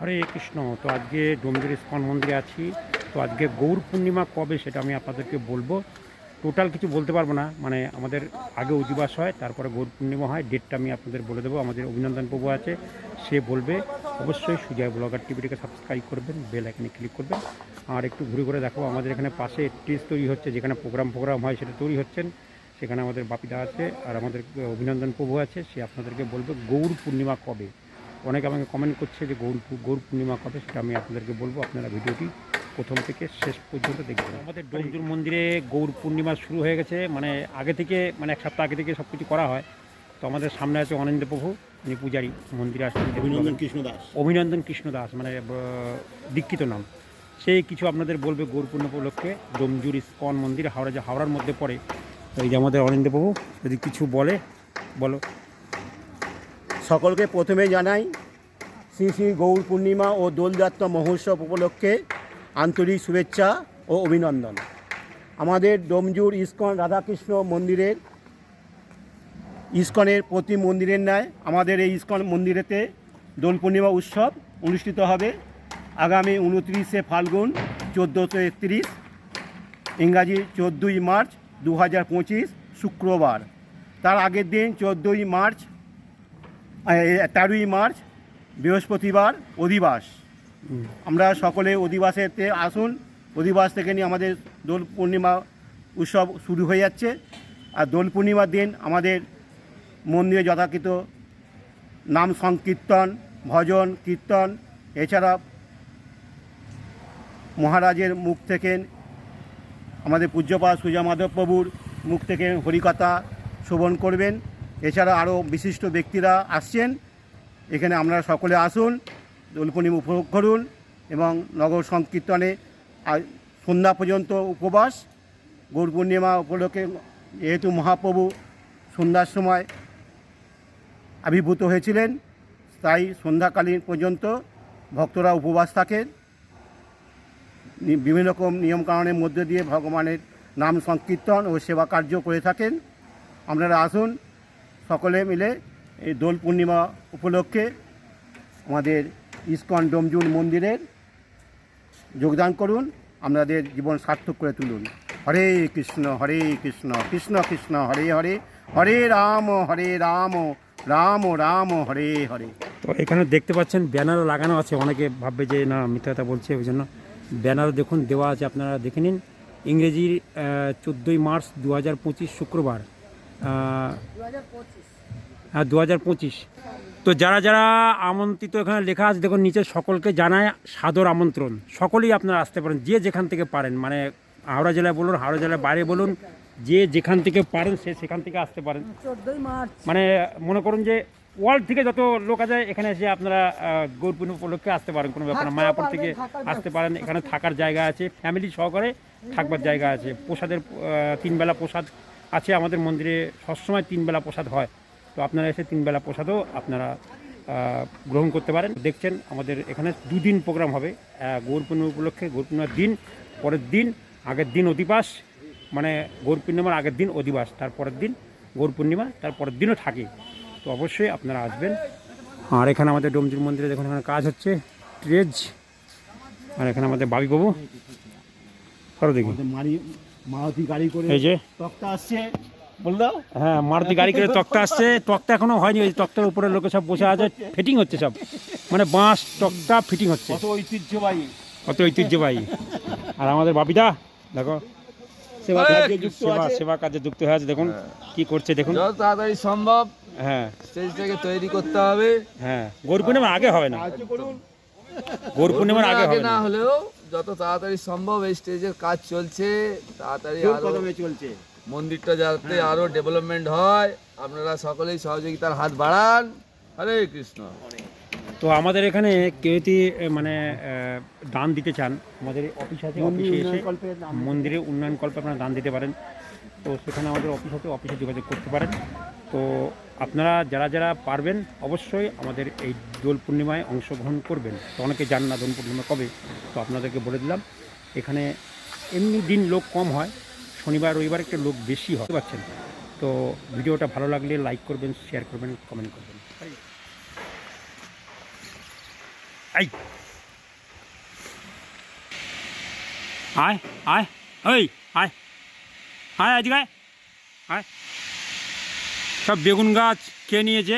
হরে কৃষ্ণ। তো আজকে ডোমজুর ইস্কন মন্দিরে আছি। তো আজকে গৌর পূর্ণিমা কবে সেটা আমি আপনাদেরকে বলব। টোটাল কিছু বলতে পারব না। মানে আমাদের আগে অধিবাস হয়, তারপরে গৌর পূর্ণিমা হয়। ডেটটা আমি আপনাদের বলে দেবো। আমাদের অভিনন্দন প্রভু আছে। সে বলবে। অবশ্যই সুজয় ব্লগার টিভিটিকে সাবস্ক্রাইব করবেন বেল আইকনে ক্লিক করবেন। আর একটু ঘুরে ঘুরে দেখো, আমাদের এখানে পাশে টেস্ট তৈরি হচ্ছে। যেখানে প্রোগ্রাম প্রোগ্রাম হয়, সেটা তৈরি হচ্ছেন। সেখানে আমাদের বাপিদা আছে। আর আমাদের, অভিনন্দন প্রভু আছে। সে আপনাদেরকে বলবে গৌর পূর্ণিমা কবে। অনেকে আমাকে কমেন্ট করছে যে গৌর গৌর পূর্ণিমা কবে সেটা আমি আপনাদেরকে বলব। আপনারা ভিডিওটি প্রথম থেকে শেষ পর্যন্ত দেখবেন। আমাদের ডোমজুর মন্দিরে গৌর পূর্ণিমা শুরু হয়ে গেছে। মানে আগে থেকে মানে এক সপ্তাহ আগে থেকে সব কিছু করা হয়। তো আমাদের সামনে আছে অনিন্দ প্রভু উনি পূজারী। মন্দিরে আসছেন অভিনন্দন কৃষ্ণ দাস। অভিনন্দন কৃষ্ণ দাস মানে দীক্ষিত নাম। সে কিছু আপনাদের বলবে গৌর পূর্ণ উপলক্ষে। ডোমজুর ইস্কন মন্দির হাওড়া যে হাওড়ার মধ্যে পড়ে। তো এই যে আমাদের অনিন্দ প্রভু যদি কিছু বলে বলো। সকলকে প্রথমে জানাই শ্রী শ্রী গৌর পূর্ণিমা ও দোলযাত্রা মহোৎসব উপলক্ষে আন্তরিক শুভেচ্ছা ও অভিনন্দন। আমাদের ডোমজুর ইস্কন রাধাকৃষ্ণ মন্দিরের, ইস্কনের প্রতি মন্দিরের ন্যায় আমাদের এই ইস্কন মন্দিরেতে দোল পূর্ণিমা উৎসব অনুষ্ঠিত হবে। আগামী উনত্রিশে ফাল্গুন চোদ্দোশো একত্রিশ, ইংরাজি চোদ্দোই মার্চ দু হাজার পঁচিশ শুক্রবার। তার আগের দিন চোদ্দোই মার্চ তেরোই মার্চ, বৃহস্পতিবার অধিবাস। আমরা সকলে অধিবাসেতে আসুন। অধিবাস থেকে নিয়ে আমাদের দোল পূর্ণিমা উৎসব শুরু হয়ে যাচ্ছে। আর দোল পূর্ণিমার দিন আমাদের মন্দিরে যথাকৃত নাম সংকীর্তন, ভজন, কীর্তন, এছাড়া মহারাজের মুখ থেকে আমাদের পূজ্যপা সুজা মাধব প্রভুর মুখ থেকে হরিকথা শ্রবণ করবেন। এছাড়া আরও বিশিষ্ট ব্যক্তিরা আসছেন। এখানে আপনারা সকলে আসুন দোল পূর্ণিমা উপভোগ করুন এবং নগর সংকীর্তনে সন্ধ্যা পর্যন্ত উপবাস। গৌর পূর্ণিমা উপলক্ষে যেহেতু মহাপ্রভু সন্ধ্যার সময় আবির্ভূত হয়েছিলেন, তাই সন্ধ্যাকালীন পর্যন্ত ভক্তরা উপবাস থাকেন। বিভিন্ন রকম নিয়মকানুনের মধ্যে দিয়ে ভগবানের নাম সংকীর্তন ও সেবা কার্য করে থাকেন। আপনারা আসুন সকলে মিলে এই দোল পূর্ণিমা উপলক্ষে আমাদের ইস্কন ডোমজুল মন্দিরের যোগদান করুন, আপনাদের জীবন সার্থক করে তুলুন। হরে কৃষ্ণ হরে কৃষ্ণ কৃষ্ণ কৃষ্ণ, হরে হরে হরে রাম হরে রাম রাম রাম, হরে হরে। তো এখানে দেখতে পাচ্ছেন ব্যানারও লাগানো আছে, অনেকে ভাববে যে না, মিথ্যা কথা বলছে, ওই জন্য। ব্যানার দেখুন, দেওয়া আছে, আপনারা দেখে নিন। ইংরেজির চোদ্দোই মার্চ দু হাজার পঁচিশ শুক্রবার। হ্যাঁ দু হাজার পঁচিশ। তো যারা যারা আমন্ত্রিত এখানে লেখা আছে দেখুন নিচে সকলকে জানায় সাদর আমন্ত্রণ। সকলেই আপনারা আসতে পারেন যে যেখান থেকে পারেন। মানে হাওড়া জেলায় বলুন হাওড়া জেলার বাইরে বলুন যে যেখান থেকে পারেন সে সেখান থেকে আসতে পারেন। চোদ্দই মার্চ। মানে মনে করুন যে ওয়ার্ল্ড থেকে যত লোক আছে এখানে এসে আপনারা গৌর পূর্ণিমা উপলক্ষে আসতে পারেন কোনো ব্যাপার না। মায়াপুর থেকে আসতে পারেন এখানে থাকার জায়গা আছে ফ্যামিলি সহকারে থাকবার জায়গা আছে। প্রসাদের তিনবেলা প্রসাদ আছে আমাদের মন্দিরে সবসময় তিনবেলা প্রসাদ হয়। তো আপনারা এসে তিনবেলা প্রসাদও আপনারা গ্রহণ করতে পারেন। দেখছেন আমাদের এখানে দুদিন প্রোগ্রাম হবে। গৌর পূর্ণিমা উপলক্ষে গৌর পূর্ণিমার দিন, পরের দিন, আগের দিন অধিবাস। মানে গৌর পূর্ণিমার আগের দিন অধিবাস, তারপরের দিন গৌর পূর্ণিমা তারপরের দিনও থাকে। তো অবশ্যই আপনারা আসবেন। আর এখানে আমাদের ডোমজুর মন্দিরে দেখুন, এখানে কাজ হচ্ছে। ট্রেজ। আর এখানে আমাদের বাবিবাবু করো মারুতি গাড়ি করে এই যে। তক্তা আসছে। বলল হ্যাঁ মারুতি গাড়ি করে তক্তা আসছে। তক্তা এখনও হয়নি ওই তক্তার উপরে লোকে সব বসে আছে। ফিটিং হচ্ছে সব। মানে বাঁশ তক্তা ফিটিং হচ্ছে। কত ঐতিহ্যবাহী। কত ঐতিহ্যবাহী। আর আমাদের বাপিদা দেখো। সেবা কার্যে যুক্ত সেবা আছে। সেবা কাজে যুক্ত হয়ে আছে। দেখুন কি করছে দেখুন। যত তাড়াতাড়ি সম্ভব হ্যাঁ। স্টেজটাকে তৈরি করতে হবে। হ্যাঁ। গৌর পূর্ণিমার আগে হবে না। গৌর পূর্ণিমার আগে হবে না হলেও যত তাড়াতাড়ি সম্ভব এই স্টেজের কাজ চলছে তাড়াতাড়ি আরও চলছে। মন্দিরটা যাতে আরও ডেভেলপমেন্ট হয়। আপনারা সকলেই সহযোগিতার হাত বাড়ান। হরে কৃষ্ণ। তো আমাদের এখানে কেউ যদি মানে আহ, দান দিতে চান। আমাদের অফিস আছে অফিসে এসে উন্নয়ন মন্দিরে উন্নয়ন কল্পে আপনারা দান দিতে পারেন। তো সেখানে আমাদের অফিস আছে অফিসে যোগাযোগ করতে পারেন। তো আপনারা যারা যারা পারবেন, অবশ্যই আমাদের এই দোল পূর্ণিমায় অংশগ্রহণ করবেন। তো অনেকে জান না দোল পূর্ণিমা কবে, তো আপনাদেরকে বলে দিলাম, এখানে এমনি দিন লোক কম হয়, শনিবার, রবিবার একটু লোক বেশি হয়। পারছেন তো ভিডিওটা ভালো লাগলে লাইক করবেন, শেয়ার করবেন, কমেন্ট করবেন। আই। আয় আয় ওই আয়। আয়, আজকে আয়। সব বেগুন গাছ কে নিয়েছে?